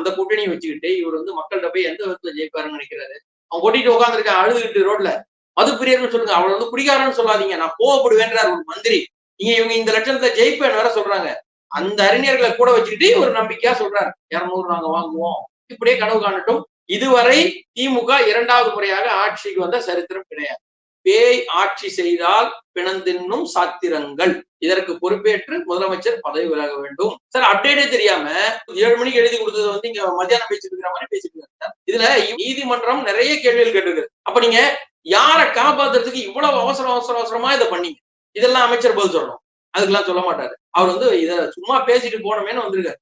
அந்த கூட்டணியை வச்சுக்கிட்டு இவர் வந்து மக்கள்கிட்ட போய் எந்த விதத்துல ஜெயிப்பாருன்னு நினைக்கிறாரு. அவன் கொட்டிட்டு உட்காந்துருக்கான் அழுதுகிட்டு ரோட்ல மது பிரியர்னு சொல்லுங்க அவளை வந்து குடிகாரன்னு சொல்லாதீங்க நான் கோவப்படுவேன்றார் ஒரு மந்திரி. நீங்க இவங்க இந்த லட்சணத்துல ஜெயிப்பேன் வேற சொல்றாங்க. அந்த அறிஞர்களை கூட வச்சுக்கிட்டு ஒரு நம்பிக்கையா சொல்றாரு இரநூறு நாங்க வாங்குவோம். இப்படியே கனவு காணட்டும். இதுவரை திமுக இரண்டாவது முறையாக ஆட்சிக்கு வந்த சரித்திரம் கிடையாது. பேய் ஆட்சி செய்தால் பிணந்தின்னும் சாத்திரங்கள். இதற்கு பொறுப்பேற்று முதலமைச்சர் பதவி விலக வேண்டும். சார் அப்டேட்டே தெரியாம ஏழு மணிக்கு எழுதி கொடுத்தது வந்து இங்க மத்தியானம் பேசிட்டு இருக்கிற மாதிரி பேசிட்டு இருக்காங்க. இதுல நீதிமன்றம் நிறைய கேள்விகள் கேட்டிருக்கு. அப்ப நீங்க யாரை காப்பாத்துறதுக்கு இவ்வளவு அவசர அவசர அவசரமா இதை பண்ணீங்க? இதெல்லாம் அமைச்சர் பதில் சொல்லணும். அதுக்கெல்லாம் சொல்ல மாட்டாரு. அவர் வந்து இத சும்மா பேசிட்டு போனமேன்னு வந்திருக்காரு.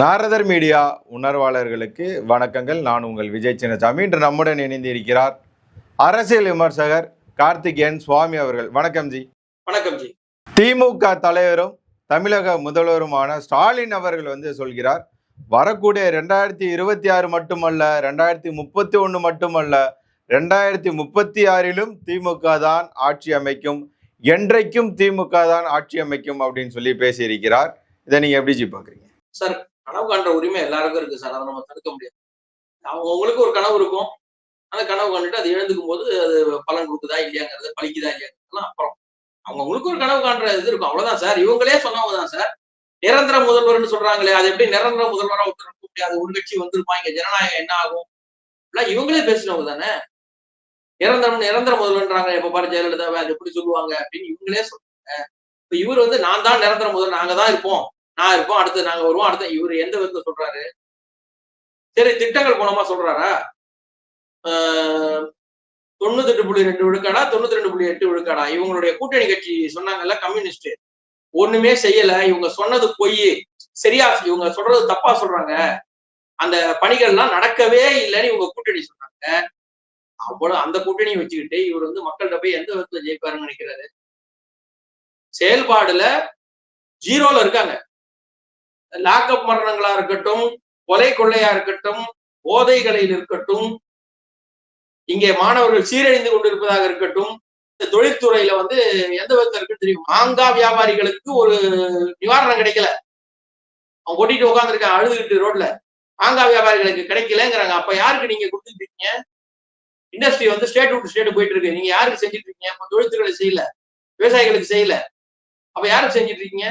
நாரதர் மீடியா உணர்வாளர்களுக்கு வணக்கங்கள். நான் உங்கள் விஜய் சின்னசாமி. இன்று நம்முடன் இணைந்து இருக்கிறார் அரசியல் விமர்சகர் கார்த்திகேயன் சுவாமி அவர்கள். வணக்கம் ஜி. வணக்கம் ஜி. திமுக தலைவரும் தமிழக முதல்வருமான ஸ்டாலின் அவர்கள் வந்து சொல்கிறார் வரக்கூடிய ரெண்டாயிரத்தி இருபத்தி ஆறு மட்டுமல்ல ரெண்டாயிரத்தி முப்பத்தி ஒன்று மட்டுமல்ல ரெண்டாயிரத்தி முப்பத்தி ஆறிலும் திமுக தான் ஆட்சி அமைக்கும். என்றைக்கும் திமுக தான் ஆட்சி அமைக்கும். அப்படின்னு சொல்லி பேசியிருக்கிறார். இதை நீங்க எப்படி ஜி பாக்குறீங்க சார் கனவு காண்ற உரிமை எல்லாருக்கும் இருக்கு சார். அதை நம்ம தடுக்க முடியாது. அவங்க ஒரு கனவு இருக்கும். அந்த கனவு கண்டுட்டு அது எழுந்துக்கும் போது அது பலன் கொடுக்குதா இல்லையாங்கிறது பழிக்குதா இல்லையாங்கிறதுலாம் அப்புறம் அவங்களுக்கு ஒரு கனவு காண்ற இது இருக்கும். அவ்வளவுதான் சார். இவங்களே சொன்னவங்க தான் சார். நிரந்தர முதல்வர்னு சொல்றாங்களே அது எப்படி நிரந்தர முதல்வரா ஒருத்தர் இருக்க முடியாது ஒரு கட்சி வந்திருப்பான் இங்க ஜனநாயகம் என்ன ஆகும்? இல்ல இவங்களே பேசினவங்க தானே. நிரந்தரம் நிரந்தர முதல்வர்ன்றாங்க எப்ப பாரு ஜெயலலிதாவை அது எப்படி சொல்லுவாங்க அப்படின்னு இவங்களே சொல்றாங்க இப்ப இவர் வந்து நான் தான் நிரந்தர முதல்வர் நாங்க தான் இருப்போம். நான் இருப்போம் அடுத்து நாங்க வருவோம் அடுத்து இவர் எந்த விதத்துல சொல்றாரு? சரி திட்டங்கள் மூலமா சொல்றாரா? ஆஹ் தொண்ணூத்தி எட்டு புள்ளி ரெண்டு விழுக்காடா தொண்ணூத்தி ரெண்டு புள்ளி எட்டு விழுக்காடா? இவங்களுடைய கூட்டணி கட்சி சொன்னாங்கல்ல கம்யூனிஸ்ட் ஒண்ணுமே செய்யல இவங்க சொன்னது பொய். சரியா இவங்க சொல்றது தப்பா சொல்றாங்க. அந்த பணிகள்லாம் நடக்கவே இல்லைன்னு இவங்க கூட்டணி சொன்னாங்க. அவ்வளவு அந்த கூட்டணியை வச்சுக்கிட்டு இவர் வந்து மக்கள்கிட்ட போய் எந்த விதத்துல ஜெயிப்பாருன்னு நினைக்கிறாரு? செயல்பாடுல ஜீரோல இருக்காங்க. லாக்அப் மரணங்களா இருக்கட்டும் கொலை கொள்ளையா இருக்கட்டும் போதைகளில் இருக்கட்டும் இங்கே மாணவர்கள் சீரழிந்து கொண்டிருப்பதாக இருக்கட்டும் இந்த தொழில்துறையில வந்து எந்த விதத்தில் இருக்குன்னு தெரியும்? மாங்காய் வியாபாரிகளுக்கு ஒரு நிவாரணம் கிடைக்கல. அவன் கொட்டிட்டு உட்காந்துருக்கான் அழுதுகிட்டு ரோட்ல. மாங்காய் வியாபாரிகளுக்கு கிடைக்கலங்கிறாங்க. அப்ப யாருக்கு நீங்க கொடுத்துட்டு இருக்கீங்க இண்டஸ்ட்ரி வந்து ஸ்டேட் விட்டு ஸ்டேட் போயிட்டு இருக்கு நீங்க யாருக்கு செஞ்சுட்டு இருக்கீங்க? அப்ப தொழில்துறைகளை செய்யல. விவசாயிகளுக்கு செய்யல. அப்ப யாருக்கு செஞ்சுட்டு இருக்கீங்க?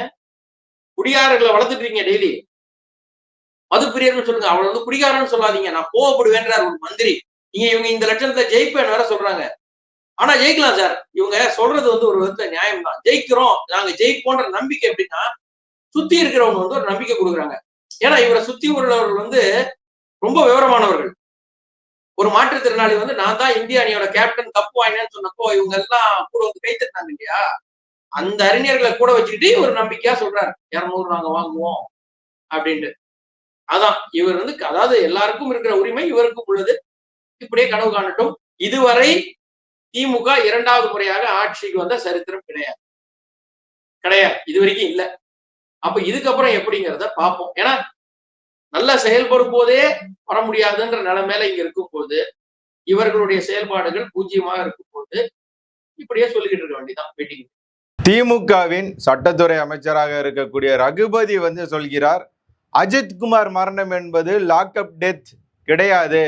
குடியாரர்களை வளர்த்துட்டு இருக்கீங்க டெய்லி மது பிரியர்னு சொல்லுங்க அவளை வந்து குடிகாரன்னு சொல்லாதீங்க நான் கோவப்படுவேன்றார் ஒரு மந்திரி. நீங்க இவங்க இந்த லட்சணத்தை ஜெயிப்பேன் வேற சொல்றாங்க. ஆனா ஜெயிக்கலாம் சார். இவங்க சொல்றது வந்து ஒரு விதத்துல நியாயம் தான் ஜெயிக்கிறோம் நாங்க ஜெயிப்போன்ற நம்பிக்கை எப்படின்னா சுத்தி இருக்கிறவங்க வந்து ஒரு நம்பிக்கை கொடுக்குறாங்க. ஏன்னா இவரை சுத்தி உள்ளவர்கள் வந்து ரொம்ப விவரமானவர்கள். ஒரு மாற்றுத்திறனாளி வந்து நான் தான் இந்திய அணியோட கேப்டன் கப்பு வாங்கினேன்னு சொன்னப்போ இவங்க எல்லாம் கூட வந்து கை இல்லையா? அந்த அறிஞர்களை கூட வச்சுக்கிட்டு ஒரு நம்பிக்கையா சொல்றாரு. இருநூறு நாங்க வாங்குவோம் அப்படின்ட்டு. அதான் இவர் வந்து அதாவது எல்லாருக்கும் இருக்கிற உரிமை இவருக்கும் உள்ளது. இப்படியே கனவு காணட்டும். இதுவரை திமுக இரண்டாவது முறையாக ஆட்சிக்கு வந்த சரித்திரம் கிடையாது. கிடையாது. இது வரைக்கும் இல்ல. அப்ப இதுக்கப்புறம் எப்படிங்கிறத பார்ப்போம். ஏன்னா நல்லா செயல்படும் போதே வர முடியாதுன்ற நிலைமையில இங்க இருக்கும் போது இவர்களுடைய செயல்பாடுகள் பூஜ்ஜியமாக இருக்கும் போது இப்படியே சொல்லிக்கிட்டு இருக்க வேண்டியதான் மீட்டிங் திமுகவின் சட்டத்துறை அமைச்சராக இருக்கக்கூடிய ரகுபதி வந்து சொல்கிறார் அஜித்குமார் மரணம் என்பது லாக்அப் டெத் கிடையாது.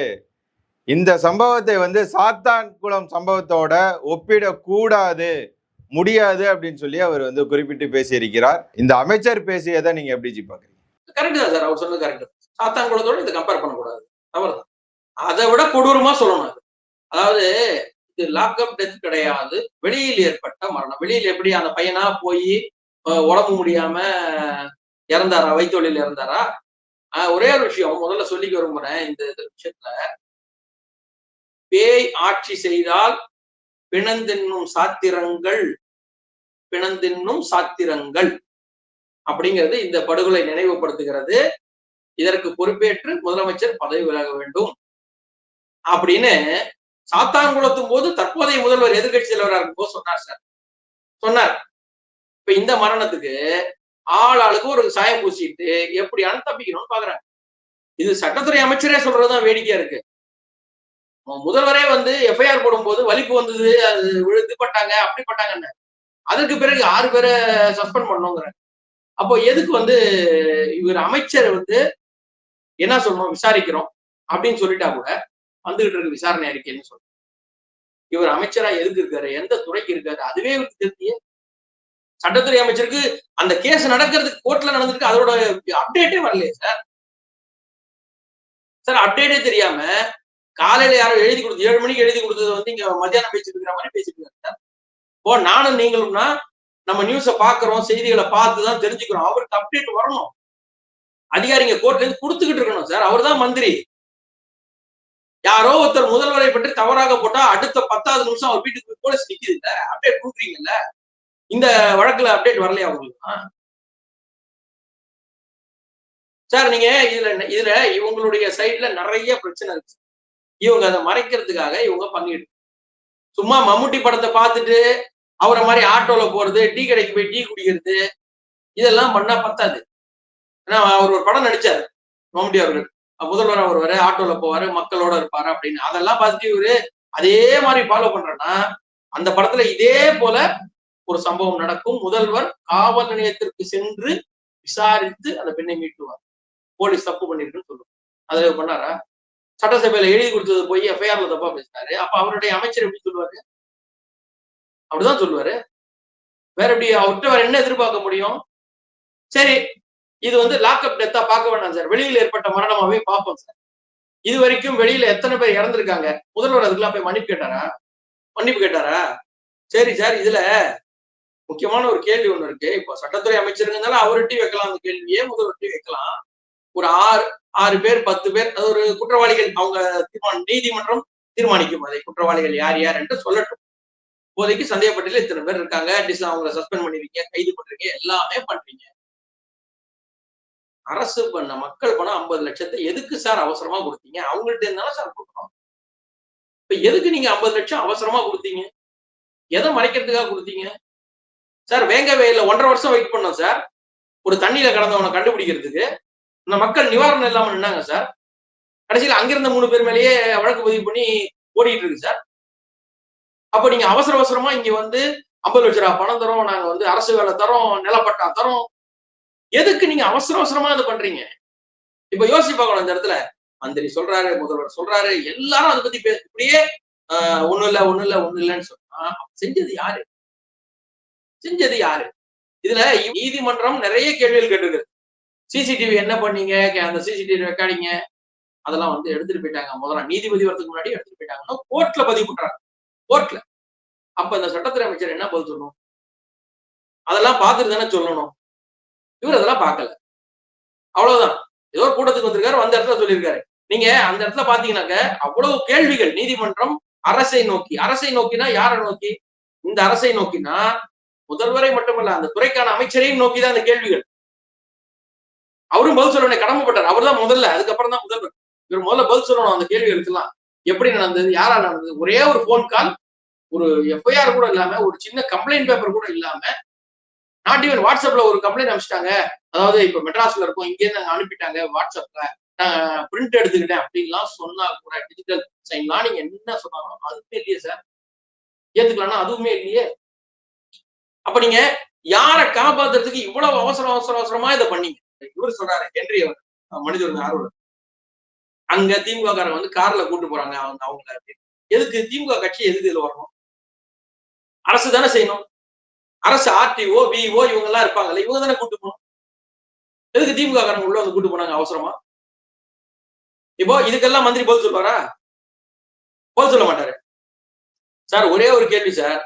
இந்த சம்பவத்தை வந்து சாத்தான் குளம் சம்பவத்தோட ஒப்பிடக்கூடாது முடியாது அப்படின்னு சொல்லி அவர் வந்து குறிப்பிட்டு பேசியிருக்கிறார். இந்த அமைச்சர் பேசியதை நீங்க எப்படி ஜி பாக்குறீங்க கரெக்ட் தான் சார் அவர் சொன்னது கரெக்ட் சாத்தான்குளத்தோட இதை கம்பேர் பண்ணக்கூடாது. தவறுதான் அதை விட கொடூரமா சொல்லணும் அதாவது இது லாக்அப் டெத் கிடையாது. வெளியில் ஏற்பட்ட மரணம். வெளியில் எப்படி அந்த பையனா போய் உடம்பு முடியாம இறந்தாரா? வைத்தொழில் இறந்தாரா? ஆஹ் ஒரே ஒரு விஷயம் முதல்ல சொல்லிக்க விரும்புறேன் இந்த இந்த விஷயத்துல. பேய் ஆட்சி செய்தால் பிணந்தின்னும் சாத்திரங்கள் பிணந்தின்னும் சாத்திரங்கள் அப்படிங்கிறது இந்த படுகொலை நினைவுபடுத்துகிறது. இதற்கு பொறுப்பேற்று முதலமைச்சர் பதவி விலக வேண்டும் அப்படின்னு சாத்தான்குளத்தும் போது தற்போதைய முதல்வர் எதிர்கட்சி தலைவராக இருக்கும்போது சொன்னார் சார். சொன்னார். இப்ப இந்த மரணத்துக்கு ஆள் ஆளுக்கு ஒரு சாயம் பூசிட்டு எப்படியான தப்பிக்கணும்னு பாக்குறாங்க. இது சட்டத்துறை அமைச்சரே சொல்றதுதான் வேடிக்கையா இருக்கு. முதல்வரே வந்து எஃப்ஐஆர் போடும்போது வலிப்பு வந்தது அது விழுந்து பட்டாங்க அப்படி பட்டாங்கன்னு. பிறகு ஆறு பேரை சஸ்பெண்ட் பண்ணுங்கிற அப்போ எதுக்கு வந்து இவர் அமைச்சர் வந்து என்ன சொல்லணும் விசாரிக்கிறோம் அப்படின்னு சொல்லிட்டா கூட வந்துகிட்டு இருக்கு விசாரணை அறிக்கைன்னு சொல்றேன் இவர் அமைச்சரா எதுக்கு இருக்காரு? எந்த துறைக்கு இருக்காரு? அதுவே இவருக்கு தெரிஞ்சியே. சட்டத்துறை அமைச்சருக்கு அந்த கேஸ் நடக்கிறதுக்கு கோர்ட்ல நடந்திருக்கு. அதோட அப்டேட்டே வரலையே சார் சார் அப்டேட்டே தெரியாம காலையில யாரோ எழுதி கொடுத்து ஏழு மணிக்கு எழுதி கொடுத்தது வந்து இங்க மத்தியானம் பேசிட்டு இருக்கிற மாதிரி பேசிட்டு இருக்காரு சார் ஓ நானும் நீங்களும்னா நம்ம நியூஸை பாக்குறோம் செய்திகளை பார்த்து தான் தெரிஞ்சுக்கிறோம். அவருக்கு அப்டேட் வரணும். அதிகாரிங்க கோர்ட்ல இருந்து கொடுத்துக்கிட்டு இருக்கணும் சார் அவர் தான் மந்திரி. யாரோ ஒருத்தர் முதல்வரை பற்றி தவறாக போட்டா அடுத்த பத்தாவது நிமிஷம் அவர் வீட்டுக்கு போலீஸ் நிக்குது இல்ல? அப்டேட் கொடுக்குறீங்கல்ல? இந்த வழக்குல அப்டேட் வரலையா உங்களுக்கு? சார் நீங்க இதுல இதுல இவங்களுடைய சைட்ல நிறைய பிரச்சனை இருக்கு. இவங்க அதை மறைக்கிறதுக்காக இவங்க பங்கிடு. சும்மா மம்முட்டி படத்தை பார்த்துட்டு அவரை மாதிரி ஆட்டோல போறது டீ கடைக்கு போய் டீ குடிக்கிறது இதெல்லாம் பண்ணா பத்தாது. ஏன்னா அவர் ஒரு படம் நடிச்சாரு மம்முட்டி அவர்கள். முதல்வர் வருவாரு ஆட்டோல போவாரு மக்களோட இருப்பாரு அப்படின்னு. அதெல்லாம் பார்த்துட்டு இவரு அதே மாதிரி ஃபாலோ பண்றேன்னா அந்த படத்துல இதே போல ஒரு சம்பவம் நடக்கும். முதல்வர் காவல் நிலையத்திற்கு சென்று விசாரித்து அந்த பெண்ணை மீட்டுவார். போலீஸ் தப்பு பண்ணிருக்குன்னு சொல்லுவோம் அதுல பண்ணாரா? சட்டசபையில எழுதி கொடுத்தது போய் எஃப்ஐஆர்ல தப்பா பேசினாரு. அப்ப அவருடைய அமைச்சர் எப்படி சொல்லுவாரு? அப்படிதான் சொல்லுவாரு. வேற எப்படி? அவர்கிட்ட வேற என்ன எதிர்பார்க்க முடியும்? சரி இது வந்து லாக்அப் டெத்தா பார்க்க வேண்டாம் சார். வெளியில் ஏற்பட்ட மரணமாவே பார்ப்போம் சார். இது வரைக்கும் வெளியில எத்தனை பேர் இறந்துருக்காங்க? முதல்வர் அதுக்கெல்லாம் போய் மன்னிப்பு கேட்டாரா? மன்னிப்பு கேட்டாரா? சரி சார் இதுல முக்கியமான ஒரு கேள்வி ஒண்ணு இருக்கு. இப்போ சட்டத்துறை அமைச்சருங்கனால அவர்கிட்ட வைக்கலாம் அந்த கேள்வியே முதல்வர்கிட்ட வைக்கலாம். ஒரு ஆறு ஆறு பேர் பத்து பேர் அது ஒரு குற்றவாளிகள் அவங்க தீர்மானம் நீதிமன்றம் தீர்மானிக்கும் அதை. குற்றவாளிகள் யார் யார் என்று சொல்லட்டும். இப்போதைக்கு சந்தேகப்பட்டில இத்தனை பேர் இருக்காங்க. டிஸ் அவங்கள சஸ்பெண்ட் பண்ணிருக்கீங்க கைது பண்றீங்க எல்லாமே பண்றீங்க. அரசு பண்ண மக்கள் பணம் ஐம்பது லட்சத்தை எதுக்கு சார் அவசரமா கொடுத்தீங்க? அவங்கள்ட்ட இருந்தாலும் சார் கொடுக்கணும். இப்ப எதுக்கு நீங்க ஐம்பது லட்சம் அவசரமா கொடுத்தீங்க? எதை மறைக்கிறதுக்காக கொடுத்தீங்க? சார் வேங்க வயல ஒன்றரை வருஷம் வெயிட் பண்ணோம் சார். ஒரு தண்ணியில கடந்தவனை கண்டுபிடிக்கிறதுக்கு. இந்த மக்கள் நிவாரணம் இல்லாம நின்னாங்க சார். கடைசியில் அங்கிருந்த மூணு பேர் மேலேயே வழக்கு பதிவு பண்ணி ஓடிட்டு இருக்கு சார். அப்ப நீங்க அவசர அவசரமா இங்க வந்து ஐம்பது லட்ச ரூபா பணம் தரோம். நாங்க வந்து அரசு வேலை தரோம். நிலப்பட்டா தரோம். எதுக்கு நீங்க அவசர அவசரமா இது பண்றீங்க? இப்ப யோசிச்சு பார்க்கணும் இந்த இடத்துல. மந்திரி சொல்றாரு முதல்வர் சொல்றாரு எல்லாரும் அதை பத்தி பேச இப்படியே ஆஹ் ஒண்ணும் இல்ல ஒண்ணும் இல்ல ஒண்ணு இல்லைன்னு சொன்னா செஞ்சது யாரு? செஞ்சது யாரு? இதுல நீதிமன்றம் நிறைய கேள்விகள் கேட்டுருக்கு சிசிடிவி என்ன பண்ணீங்க? அந்த சிசிடிவி ரெக்கார்டிங்க அதெல்லாம் வந்து எடுத்துட்டு போயிட்டாங்க. முதல்ல நீதிபதி வரதுக்கு முன்னாடி எடுத்துட்டு போயிட்டாங்கன்னா கோர்ட்ல பதிவு பண்றாங்க. கோர்ட்ல. அப்ப இந்த சட்டத்துறை அமைச்சர் என்ன பதில் சொல்லணும்? அதெல்லாம் பார்த்துட்டு தானே சொல்லணும். இவர் அதெல்லாம் பார்க்கல. அவ்வளவுதான். ஏதோ ஒரு கூட்டத்துக்கு வந்திருக்காரு வந்த இடத்துல சொல்லியிருக்காரு. நீங்க அந்த இடத்துல பாத்தீங்கன்னாக்க அவ்வளவு கேள்விகள். நீதிமன்றம் அரசை நோக்கி. அரசை நோக்கினா யாரை நோக்கி? இந்த அரசை நோக்கினா முதல்வரை மட்டுமல்ல அந்த துறைக்கான அமைச்சரையும் நோக்கிதான் அந்த கேள்விகள். அவரும் பதில் சொல்ல வேண்டிய கடமைப்பட்டார். அவர் தான் முதல்ல அதுக்கப்புறம் தான் முதல்வர். இவர் முதல்ல பதில் சொல்லணும் அந்த கேள்விகளுக்கெல்லாம் எப்படி நடந்தது? யாரா நடந்தது? ஒரே ஒரு போன் கால் ஒரு எஃப்ஐஆர் கூட இல்லாம ஒரு சின்ன கம்ப்ளைண்ட் பேப்பர் கூட இல்லாம நாட் ஈவன் வாட்ஸ்அப்ல ஒரு கம்ப்ளைண்ட் அனுப்பிச்சிட்டாங்க. அதாவது இப்ப மெட்ராஸ்ல இருக்கும் இங்கே இருந்து அனுப்பிட்டாங்க வாட்ஸ்அப்ல நான் பிரிண்ட் எடுத்துக்கிட்டேன் அப்படின்லாம் சொன்னா கூட டிஜிட்டல் சைன்லாம் நீங்க என்ன சொன்னாலும் அதுவுமே இல்லையே சார் ஏத்துக்கலாம்னா அதுவுமே இல்லையே. அப்ப நீங்க யாரை காப்பாத்துறதுக்கு இவ்வளவு அவசர அவசர அவசரமா இதை பண்ணீங்க? இவர் சொல்றாரு ஹென்றி அவர். மனித உரிமை ஆர்வலர். அங்க திமுக காரங்க வந்து கார்ல கூட்டு போறாங்க அவங்க அவங்க எதுக்கு? திமுக கட்சி எதுக்கு இதுல வரணும்? அரசு தானே செய்யணும். அரசு ஆர்டிஓ விஓ இவங்க எல்லாம் இருப்பாங்கல்ல இவங்க தானே கூட்டு போகணும்? எதுக்கு திமுக காரங்க உள்ள வந்து கூட்டு போனாங்க அவசரமா? இப்போ இதுக்கெல்லாம் மந்திரி பதில் சொல்லுவாரா? பதில் சொல்ல மாட்டாரு. சார் ஒரே ஒரு கேள்வி சார்.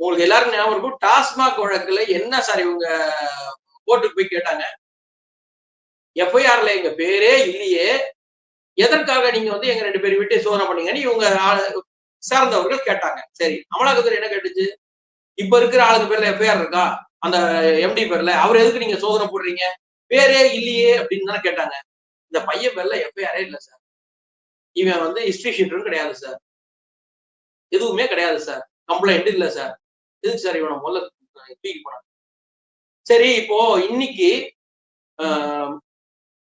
உங்களுக்கு எல்லாருக்கும் ஞாபகம் இருக்கும் டாஸ்மாக் வழக்குல என்ன சார் இவங்க கோர்ட்டுக்கு போய் கேட்டாங்க? எஃப்ஐஆர்ல எங்க பேரே இல்லையே. எதற்காக நீங்க வந்து எங்க ரெண்டு பேரும் விட்டு சோதனை பண்ணீங்கன்னு இவங்க சார்ந்தவர்கள் கேட்டாங்க. சரி அமலாக்கத்துறை என்ன கேட்டுச்சு? இப்ப இருக்கிற ஆளுங்க பேர்ல எஃப்ஐஆர் இருக்கா? அந்த எம்டி பேர்ல. அவர் எதுக்கு நீங்க சோதனை போடுறீங்க? பேரே இல்லையே அப்படின்னு தானே கேட்டாங்க. இந்த பையன் பேர்ல எஃப்ஐஆரே இல்லை சார் இவன் வந்து ஹிஸ்டரி ஷீட்டும் கிடையாது சார் எதுவுமே கிடையாது சார் கம்ப்ளைண்ட் இல்லை சார் எதுக்கு சார் இவனை முதல்ல தூக்கி போனாங்க சரி இப்போ இன்னைக்கு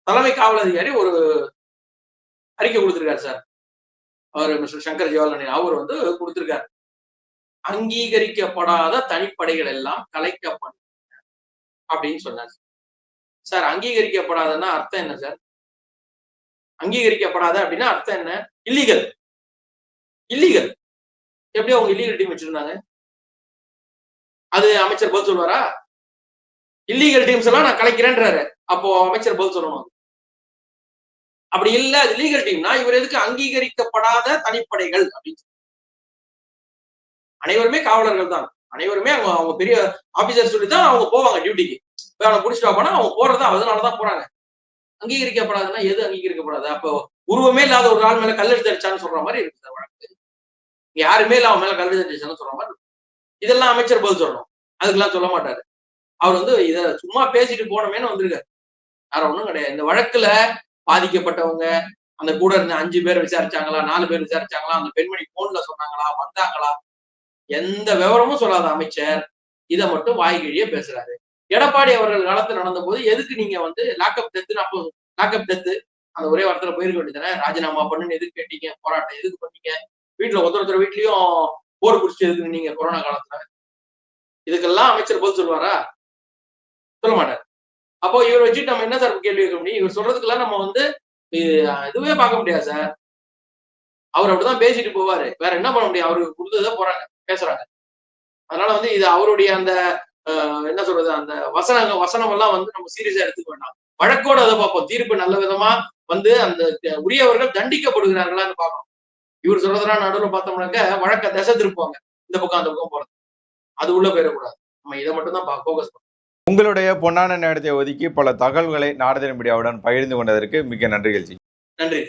தலைமை காவல் அதிகாரி ஒரு அறிக்கை கொடுத்திருக்காரு சார் அவர் மிஸ்டர் சங்கர் ஜவஹர்லால் அவர் வந்து கொடுத்திருக்காரு. அங்கீகரிக்கப்படாத தனிப்படைகள் எல்லாம் கலைக்கப்படும். அப்படின்னு சொன்னார் சார் அங்கீகரிக்கப்படாதன்னா அர்த்தம் என்ன சார்? அங்கீகரிக்கப்படாத அப்படின்னா அர்த்தம் என்ன? இல்லீகல் இல்லீகல் எப்படி அவங்க இல்லீகல் டீம் வச்சிருந்தாங்க. அது அமைச்சர் பதில் சொல்வாரா இல்லீகல் டீம்ஸ் எல்லாம் நான் கலைக்கிறேன்றாரு. அப்போ அமைச்சர் பதில் சொல்லணும் அப்படி இல்ல அது லீகல் டீம்னா இவர் எதுக்கு அங்கீகரிக்கப்படாத தனிப்படைகள் அப்படின்னு சொல்லி. அனைவருமே காவலர்கள் தான். அனைவருமே அவங்க அவங்க பெரிய ஆபீசர் சொல்லி தான் அவங்க போவாங்க டியூட்டிக்கு இப்போ அவனை பிடிச்சிட்டு போனா அவங்க போறதா அதனாலதான் போறாங்க. அங்கீகரிக்கப்படாதுன்னா எது அங்கீகரிக்கப்படாது? அப்போ உருவமே இல்லாத ஒரு ஆள் மேல கல்லெடுத்து அடிச்சான்னு சொல்ற மாதிரி இருக்கு சார் வழக்கு. யாருமே இல்ல அவன் மேல கல்லெடுத்து அடிச்சான்னு சொல்ற மாதிரி இதெல்லாம் அமைச்சர் பதில் சொல்லணும். அதுக்கெல்லாம் சொல்ல மாட்டாரு. அவர் வந்து இத சும்மா பேசிட்டு போனோமேனு வந்திருக்காரு. வேற ஒண்ணும் கிடையாது. இந்த வழக்குல பாதிக்கப்பட்டவங்க அந்த கூட இருந்த அஞ்சு பேர் விசாரிச்சாங்களா நாலு பேர் விசாரிச்சாங்களா அந்த பெண்மணி போன்ல சொன்னாங்களா வந்தாங்களா எந்த விவரமும் சொல்லாத அமைச்சர். இதை மட்டும் வாய்கிழியே பேசுறாரு. எடப்பாடி அவர்கள் காலத்துல நடந்த போது எதுக்கு நீங்க வந்து லாக்அப் டெத்து அப்போ லாக்அப் டெத்து அந்த ஒரே வாரத்துல போயிருக்க வேண்டியதானே ராஜினாமா பண்ணுன்னு எதுக்கு கேட்டீங்க? போராட்டம் எதுக்கு பண்ணீங்க? வீட்டுல ஒருத்தர் ஒருத்தர் வீட்லயும் போர் குடிச்சு எதுக்கு நீங்க கொரோனா காலத்துல? இதுக்கெல்லாம் அமைச்சர் பதில் சொல்லுவாரா? சொல்ல மாட்டார். அப்போ இவர் வச்சுட்டு நம்ம என்ன சார் கேள்வி கேட்க முடியும்? இவர் சொல்றதுக்கெல்லாம் நம்ம வந்து இதுவே பார்க்க முடியாது சார். அவர் அப்படிதான் பேசிட்டு போவாரு. வேற என்ன பண்ண முடியும்? அவருக்கு கொடுத்ததை போறாங்க. பேசுறாங்க. அதனால வந்து இது அவருடைய அந்த என்ன சொல்றது அந்த வசனங்க வசனம் எல்லாம் வந்து நம்ம சீரியஸா எடுத்துக்க வேண்டாம். வழக்கோட அதை பார்ப்போம். தீர்ப்பு நல்ல விதமா வந்து அந்த உரியவர்கள் தண்டிக்கப்படுகிறார்களான்னு பார்க்கணும் இவர் சொல்றதெல்லாம் நடுவில் பார்த்தோம்னாக்க வழக்க திசை திருப்புவாங்க. இந்த பக்கம் அந்த பக்கம் போறது. அது உள்ள போயிடக்கூடாது. நம்ம இதை மட்டும் தான் ஃபோக்கஸ் பண்ணணும் உங்களுடைய பொன்னான நேரத்தை ஒதுக்கி பல தகவல்களை நாடுதல் மீடியாவுடன் பகிர்ந்து கொண்டதற்கு மிக்க நன்றிகள் நன்றி.